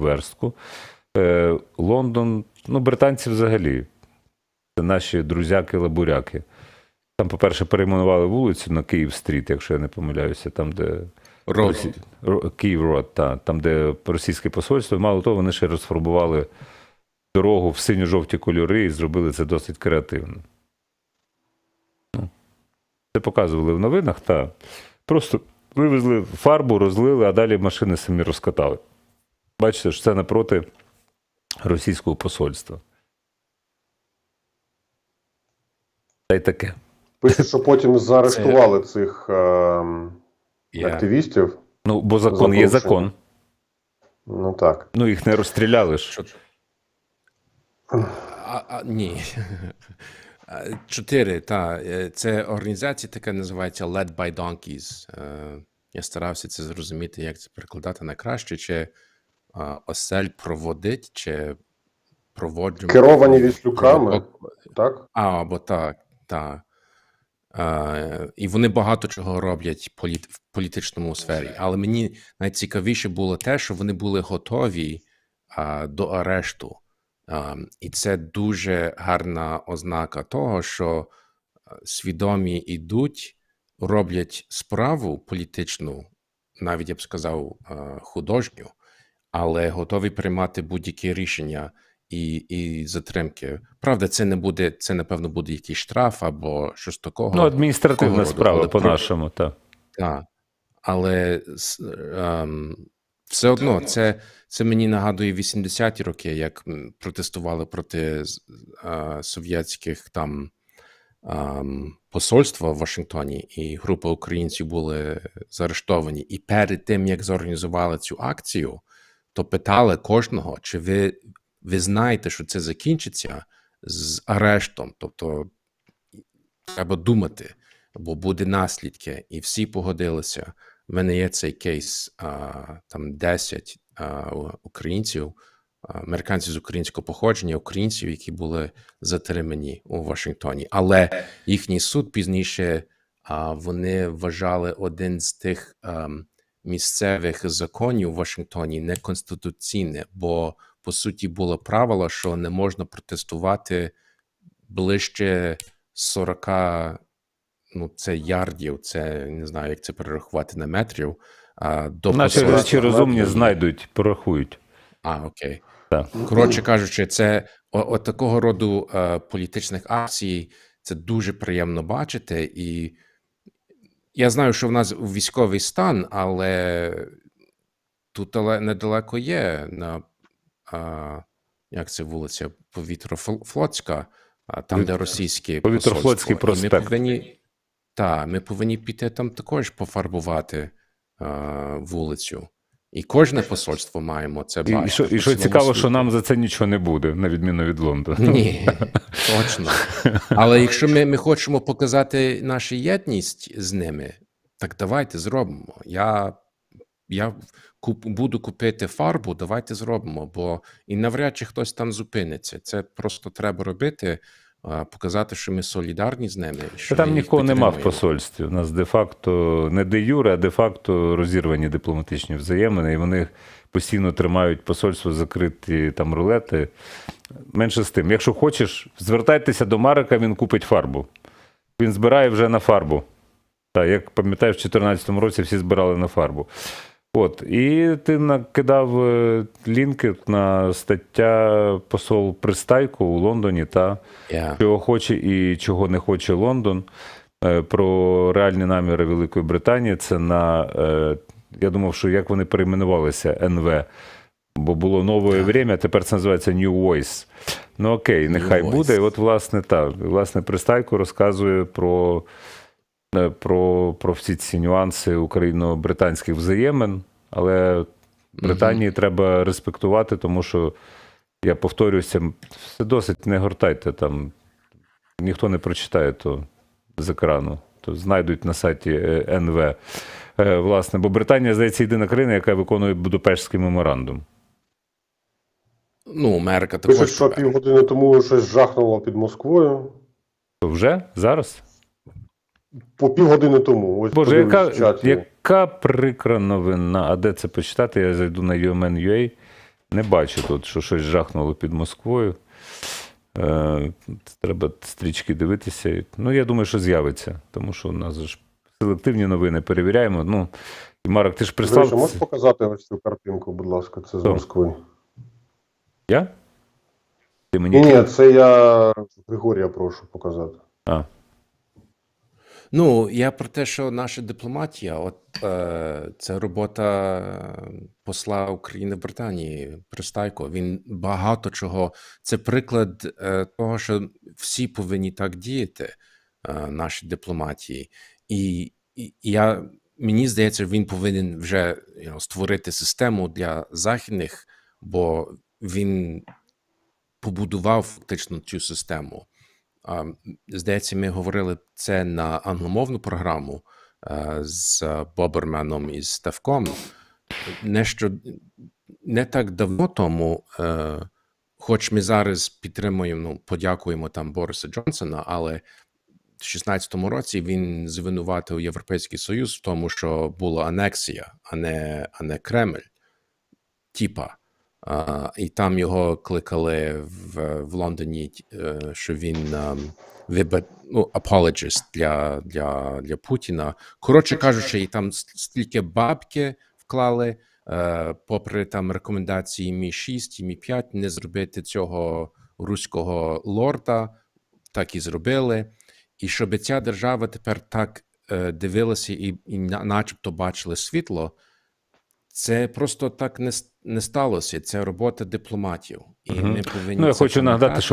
верстку. Е, Лондон, ну, британці взагалі. Це наші друзяки-лабуряки. Там, по-перше, перейменували вулицю на Київ-стріт, якщо я не помиляюся, там, де Росі- Київ Рот, та, там, де російське посольство. Мало того, вони ще розфарбували дорогу в синьо-жовті кольори і зробили це досить креативно. Ну, Це показували в новинах, та просто вивезли фарбу, розлили, а далі машини самі розкатали. Бачите, що це напроти російського посольства. Та й таке. Пише, що потім заарештували цих ем, Я... активістів. Ну, бо закон є закон. Ну так. Ну, їх не розстріляли. Що- А, а, ні. Чотири, та. е, Це організація така називається Led by Donkeys. Е, Я старався це зрозуміти, як це перекладати найкраще, чи а, осель проводить, чи проводжуємо. Керовані віслюками, так? А, або так, так. Е, і вони багато чого роблять політ, в політичному сфері. Але мені найцікавіше було те, що вони були готові а, до арешту. А, і це дуже гарна ознака того, що е, свідомі йдуть, роблять справу політичну, навіть я б сказав, е, художню, але готові приймати будь-які рішення і, і затримки. Правда, це не буде, це напевно буде якийсь штраф або щось такого. Ну, адміністративна справа по-нашому, так. Так. Але ем, все одно це, це мені нагадує 80-ті роки, як протестували проти е, совєтських там ем, посольства в Вашингтоні, і група українців були заарештовані. І перед тим, як зорганізували цю акцію, то питали кожного, чи ви, ви знаєте, що це закінчиться з арештом. Тобто треба думати, бо буде наслідки, і всі погодилися. В мене є цей кейс, а, там 10 а, українців, а, американців з українського походження, українців, які були затримані у Вашингтоні. Але їхній суд пізніше а, вони вважали один з тих ем, місцевих законів у Вашингтоні неконституційне, бо по суті було правило, що не можна протестувати ближче 40 ну, це ярдів, це не знаю, як це перерахувати на метрів. А, до Наші глядачі розумні знайдуть, порахують. А, окей. Так. Коротше кажучи, це о, от такого роду е, політичних акцій це дуже приємно бачити. І я знаю, що в нас військовий стан, але тут але недалеко є на а, як це вулиця Повітрофлотська, а, там, де російські Повітрофлотський. Проспект. Ми повинні, та, ми повинні піти там також пофарбувати а, вулицю. І кожне посольство маємо це бачити. і що, і що цікаво, світу. що нам за це нічого не буде, на відміну від Лондона. Ні, точно. Але якщо ми, ми хочемо показати нашу єдність з ними, так давайте зробимо. Я, я куп, буду купити фарбу, давайте зробимо, бо і навряд чи хтось там зупиниться. Це просто треба робити, показати, що ми солідарні з ними. Що там нікого нема в посольстві. У нас де-факто не де юре, а де-факто розірвані дипломатичні взаємини, і вони постійно тримають посольство закриті там рулети. Менше з тим. Якщо хочеш, звертайтеся до Марика, він купить фарбу. Він збирає вже на фарбу. Так, як пам'ятаєш, в 2014 році всі збирали на фарбу. От, і ти накидав е, лінки на стаття посол Пристайко у Лондоні та Я. чого хоче і чого не хоче Лондон. Е, Про реальні наміри Великої Британії. Це на е, я думав, що як вони перейменувалися НВ. Бо було нове время, тепер це називається New Voice. Ну окей, нехай Voice. буде. І от, власне, так. Власне, Пристайко розказує про, про, про всі ці нюанси україно-британських взаємин. Але Британії треба респектувати, тому що я повторююся, все досить не гортайте там. Ніхто не прочитає то з екрану, то знайдуть на сайті е, НВ. Е, Власне, бо Британія, здається, єдина країна, яка виконує Будапештський меморандум. Ну, Америка також. Пишуть, що півгодини тому щось жахнуло під Москвою. То вже зараз? По півгодини тому. Ось Боже, яка, яка прикра новина. А де це почитати? Я зайду на UMN.ua. Не бачу тут, що щось жахнуло під Москвою. Е, треба стрічки дивитися. Ну, я думаю, що з'явиться, тому що у нас ж селективні новини перевіряємо. Ну, і Марок, ти ж прислав. можеш показати ось цю картинку, будь ласка, це з Хто? Москви. Я? Ти мені. Ні, ні, це я Григорія прошу показати. А, Ну, я про те, що наша дипломатія, от е, це робота посла України в Британії, Пристайко. Він багато чого. Це приклад е, того, що всі повинні так діяти, е, наші дипломатії. І, і я мені здається, він повинен вже you know, створити систему для західних, бо він побудував фактично цю систему. Здається, ми говорили це на англомовну програму е, з Боберменом і Ставком. Не, що, не так давно тому, е, хоч ми зараз підтримуємо, ну, подякуємо там Бориса Джонсона, але в 16-му році він звинуватив Європейський Союз в тому, що була анексія, а не, а не Кремль. Тіпа. А, і там його кликали в, в Лондоні, е, що він ем, виба, ну, apologist для, для, для Путіна. Коротше кажучи, і там стільки бабки вклали, е, попри там рекомендації Мі 6 і Мі 5 не зробити цього руського лорда, так і зробили. І щоб ця держава тепер так е, дивилася і, і начебто бачили світло, це просто так не, не сталося. Це робота дипломатів. І Мгм. ми повинні Ну, я хочу нагадати, що